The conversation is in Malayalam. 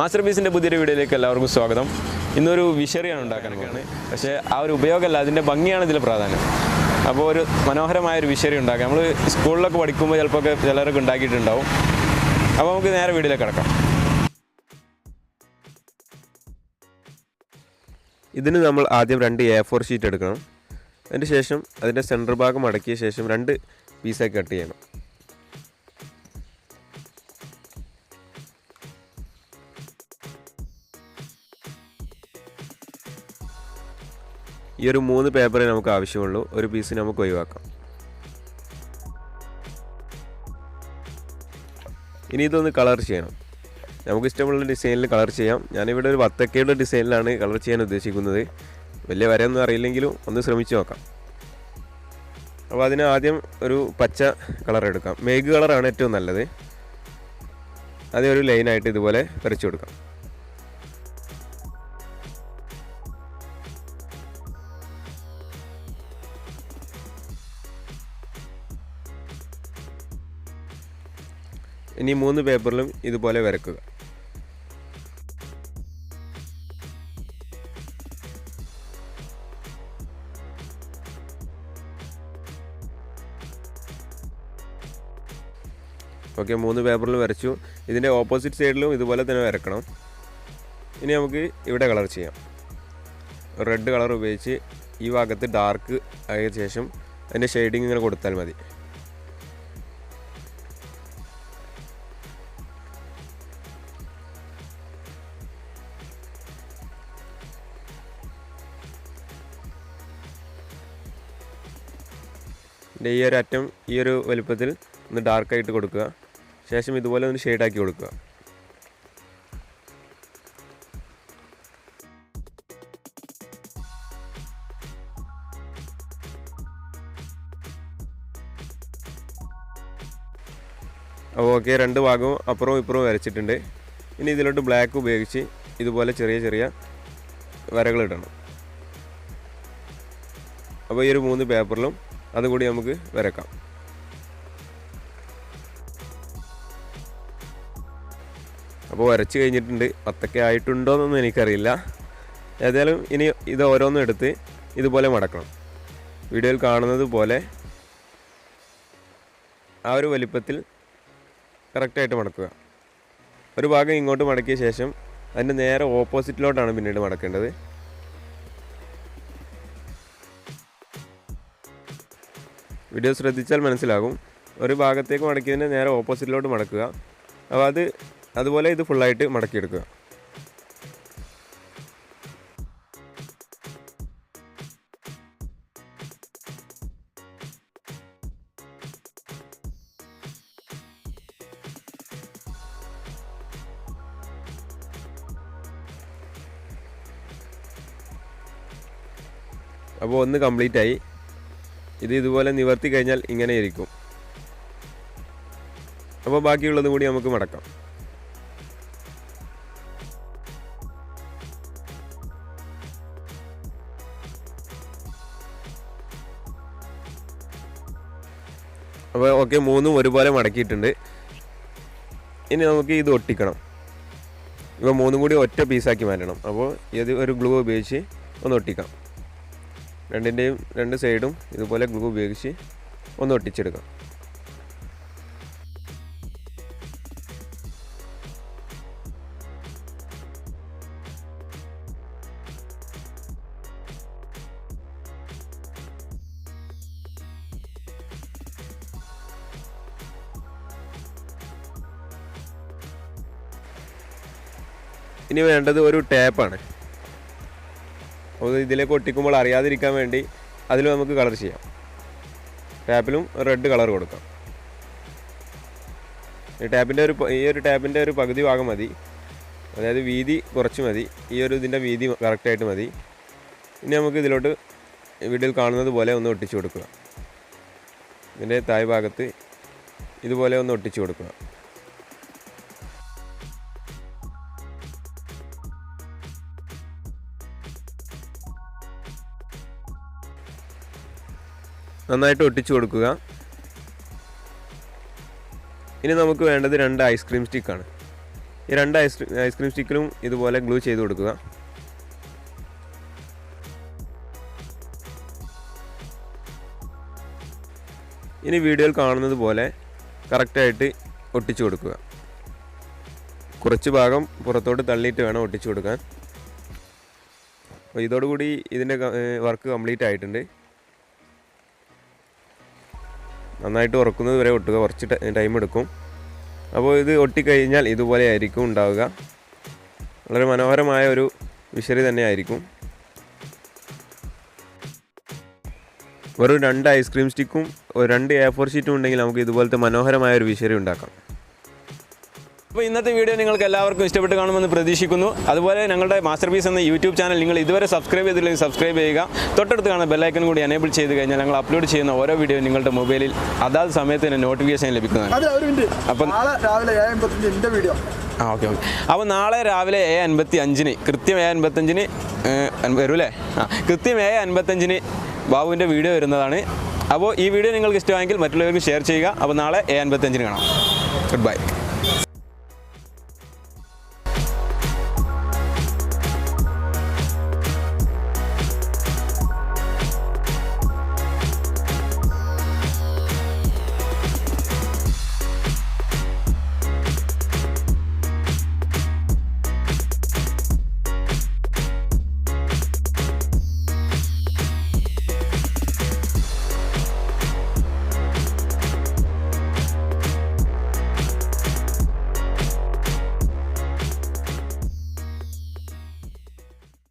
മാസ്റ്റർ പീസിന്റെ പുതിയൊരു വീഡിയോയിലേക്ക് എല്ലാവർക്കും സ്വാഗതം. ഇന്നൊരു വിഷറിയാണ് ഉണ്ടാക്കാനൊക്കെയാണ്. പക്ഷേ ആ ഒരു ഉപയോഗമല്ല അതിന്റെ ഭംഗിയാണ് ഇതിൽ പ്രാധാന്യം. അപ്പോൾ ഒരു മനോഹരമായ ഒരു വിഷറി ഉണ്ടാക്കാം. നമ്മൾ സ്കൂളിലൊക്കെ പഠിക്കുമ്പോൾ ചിലപ്പോൾ ഒക്കെ ചിലരൊക്കെ ഉണ്ടാക്കിയിട്ടുണ്ടാവും. അപ്പോൾ നമുക്ക് നേരെ വീട്ടിലേക്ക് കിടക്കാം. ഇതിന് നമ്മൾ ആദ്യം രണ്ട് എ ഫോർ ഷീറ്റ് എടുക്കണം. അതിന് ശേഷം അതിന്റെ സെന്റർ ഭാഗം അടക്കിയ ശേഷം രണ്ട് പീസാക്കി കട്ട് ചെയ്യണം. ഈ ഒരു മൂന്ന് പേപ്പറേ നമുക്ക് ആവശ്യമുള്ളൂ. ഒരു പീസ് നമുക്ക് ഒഴിവാക്കാം. ഇനി ഇതൊന്ന് കളർ ചെയ്യണം. നമുക്ക് ഇഷ്ടമുള്ള ഡിസൈനിൽ കളർ ചെയ്യാം. ഞാനിവിടെ ഒരു വത്തക്കയുടെ ഡിസൈനിലാണ് കളർ ചെയ്യാൻ ഉദ്ദേശിക്കുന്നത്. വലിയ വരയൊന്നും അറിയില്ലെങ്കിലും ഒന്ന് ശ്രമിച്ചു നോക്കാം. അപ്പോൾ അതിന് ആദ്യം ഒരു പച്ച കളർ എടുക്കാം. മേഗ് കളറാണ് ഏറ്റവും നല്ലത്. അതേ ഒരു ലൈനായിട്ട് ഇതുപോലെ വരച്ചു കൊടുക്കാം. ഇനി മൂന്ന് പേപ്പറിലും ഇതുപോലെ വരക്കുക. ഓക്കെ മൂന്ന് പേപ്പറിൽ വരച്ചു. ഇതിന്റെ ഓപ്പോസിറ്റ് സൈഡിലും ഇതുപോലെ തന്നെ വരക്കണം. ഇനി നമുക്ക് ഇവിടെ കളർ ചെയ്യാം. റെഡ് കളർ ഉപയോഗിച്ച് ഈ ഭാഗത്ത് ഡാർക്ക് ആയ ശേഷം അതിന്റെ ഷെയ്ഡിങ് ഇങ്ങനെ കൊടുത്താൽ മതി. ഇതിന്റെ ഈ ഒരു അറ്റം ഈ ഒരു വലുപ്പത്തിൽ ഒന്ന് ഡാർക്കായിട്ട് കൊടുക്കുക. ശേഷം ഇതുപോലെ ഒന്ന് ഷെയ്ഡാക്കി കൊടുക്കുക. അപ്പോൾ ഓക്കെ രണ്ട് ഭാഗവും അപ്പുറവും ഇപ്പുറവും വരച്ചിട്ടുണ്ട്. ഇനി ഇതിലോട്ട് ബ്ലാക്ക് ഉപയോഗിച്ച് ഇതുപോലെ ചെറിയ ചെറിയ വരകളിടണം അപ്പോൾ ഈ ഒരു മൂന്ന് പേപ്പറിലും അതുകൂടി നമുക്ക് വരക്കാം. അപ്പോൾ വരച്ച് കഴിഞ്ഞിട്ടുണ്ട്. പത്തൊക്കെ ആയിട്ടുണ്ടോ എന്നൊന്നും എനിക്കറിയില്ല. ഏതായാലും ഇനി ഇത് ഓരോന്നും എടുത്ത് ഇതുപോലെ മടക്കണം. വീഡിയോയിൽ കാണുന്നത് പോലെ ആ ഒരു വലിപ്പത്തിൽ കറക്റ്റായിട്ട് മടക്കുക. ഒരു ഭാഗം ഇങ്ങോട്ട് മടക്കിയ ശേഷം അതിന്റെ നേരെ ഓപ്പോസിറ്റിലോട്ടാണ് പിന്നീട് മടക്കേണ്ടത്. വീഡിയോ ശ്രദ്ധിച്ചാൽ മനസ്സിലാകും. ഒരു ഭാഗത്തേക്ക് മടക്കിയതിന് നേരെ ഓപ്പോസിറ്റിലോട്ട് മടക്കുക. അപ്പോൾ അത് അതുപോലെ ഇത് ഫുള്ളായിട്ട് മടക്കിയെടുക്കുക. അപ്പോൾ ഒന്ന് കംപ്ലീറ്റ് ആയി. ഇത് ഇതുപോലെ നിവർത്തി കഴിഞ്ഞാൽ ഇങ്ങനെ ഇരിക്കും അപ്പോൾ ബാക്കിയുള്ളത് കൂടി നമുക്ക് മടക്കാം. അപ്പോൾ ഓക്കെ മൂന്നും ഒരുപോലെ മടക്കിയിട്ടുണ്ട്. ഇനി നമുക്ക് ഇത് ഒട്ടിക്കണം. ഇപ്പോൾ മൂന്നും കൂടി ഒറ്റ പീസാക്കി മാറ്റണം. അപ്പോൾ ഇത് ഒരു ഗ്ലൂ ഉപയോഗിച്ച് ഒന്ന് ഒട്ടിക്കാം. രണ്ടിന്റെയും രണ്ട് സൈഡും ഇതുപോലെ ഗ്ലൂ ഉപയോഗിച്ച് ഒന്ന് ഒട്ടിച്ചെടുക്കാം. ഇനി വേണ്ടത് ഒരു ടാപ്പാണ്. അപ്പോൾ ഇതിലേക്ക് ഒട്ടിക്കുമ്പോൾ അറിയാതിരിക്കാൻ വേണ്ടി അതിൽ നമുക്ക് കളർ ചെയ്യാം. ടാപ്പിലും റെഡ് കളർ കൊടുക്കാം. ഈ ടാപ്പിന്റെ ഒരു ഈ ഒരു ടാപ്പിന്റെ ഒരു പകുതി ഭാഗം മതി. അതായത് വീതി കുറച്ച് മതി. ഈ ഒരു ഇതിന്റെ വീതി കറക്റ്റായിട്ട് മതി. ഇനി നമുക്ക് ഇതിലോട്ട് വീട്ടിൽ കാണുന്നത് പോലെ ഒന്ന് ഒട്ടിച്ചു കൊടുക്കുക. ഇതിന്റെ തായ് ഭാഗത്ത് ഇതുപോലെ ഒന്ന് ഒട്ടിച്ചു കൊടുക്കുക. നന്നായിട്ട് ഒട്ടിച്ചു കൊടുക്കുക. ഇനി നമുക്ക് വേണ്ടത് രണ്ട് ഐസ്ക്രീം സ്റ്റിക്കാണ് ഈ രണ്ട് ഐസ് ഐസ്ക്രീം സ്റ്റിക്കിലും ഇതുപോലെ ഗ്ലൂ ചെയ്ത് കൊടുക്കുക. ഇനി വീഡിയോയിൽ കാണുന്നത് പോലെ കറക്റ്റായിട്ട് ഒട്ടിച്ചു കൊടുക്കുക. കുറച്ച് ഭാഗം പുറത്തോട്ട് തള്ളിയിട്ട് വേണം ഒട്ടിച്ചു കൊടുക്കാൻ. അപ്പോൾ ഇതോടുകൂടി ഇതിന്റെ വർക്ക് കംപ്ലീറ്റ് ആയിട്ടുണ്ട്. നന്നായിട്ട് ഉറക്കുന്നത് വരെ ഒട്ടുക. കുറച്ച് ടൈം എടുക്കും. അപ്പോൾ ഇത് ഒട്ടിക്കഴിഞ്ഞാൽ ഇതുപോലെ ആയിരിക്കും ഉണ്ടാവുക. വളരെ മനോഹരമായ ഒരു വിശറി തന്നെ ആയിരിക്കും വെറും രണ്ട് ഐസ്ക്രീം സ്റ്റിക്കും രണ്ട് എ ഫോർ ഷീറ്റും ഉണ്ടെങ്കിൽ നമുക്ക് ഇതുപോലത്തെ മനോഹരമായ ഒരു വിശറി ഉണ്ടാക്കാം. അപ്പോൾ ഇന്നത്തെ വീഡിയോ നിങ്ങൾക്ക് എല്ലാവർക്കും ഇഷ്ടപ്പെട്ട് കാണുമെന്ന് പ്രതീക്ഷിക്കുന്നു. അതുപോലെ ഞങ്ങളുടെ മാസ്റ്റർ പീസ് എന്ന യൂട്യൂബ് ചാനൽ നിങ്ങൾ ഇതുവരെ സബ്സ്ക്രൈബ് ചെയ്തില്ലെങ്കിൽ സബ്സ്ക്രൈബ് ചെയ്യുക. തൊട്ടടുത്ത് കാണുന്ന ബെല്ലൈക്കൻ കൂടി എനേബിൾ ചെയ്ത് കഴിഞ്ഞാൽ ഞങ്ങൾ അപ്ലോഡ് ചെയ്യുന്ന ഓരോ വീഡിയോ നിങ്ങളുടെ മൊബൈലിൽ അതാത് സമയത്ത് തന്നെ നോട്ടിഫിക്കേഷൻ ലഭിക്കുന്നതാണ്. അപ്പം- രാവിലെ എന്റെ വീഡിയോ ആ ഓക്കെ ഓക്കെ അപ്പോൾ നാളെ രാവിലെ ഏ അൻപത്തി അഞ്ചിന് കൃത്യം ഏ അൻപത്തഞ്ചിന് വരും അല്ലേ ആ കൃത്യം ഏ അൻപത്തഞ്ചിന് ബാബുവിന്റെ വീഡിയോ വരുന്നതാണ്. അപ്പോൾ ഈ വീഡിയോ നിങ്ങൾക്ക് ഇഷ്ടമായെങ്കിൽ മറ്റുള്ളവർക്ക് ഷെയർ ചെയ്യുക. അപ്പോൾ നാളെ ഏ അൻപത്തഞ്ചിന് കാണാം. Good bye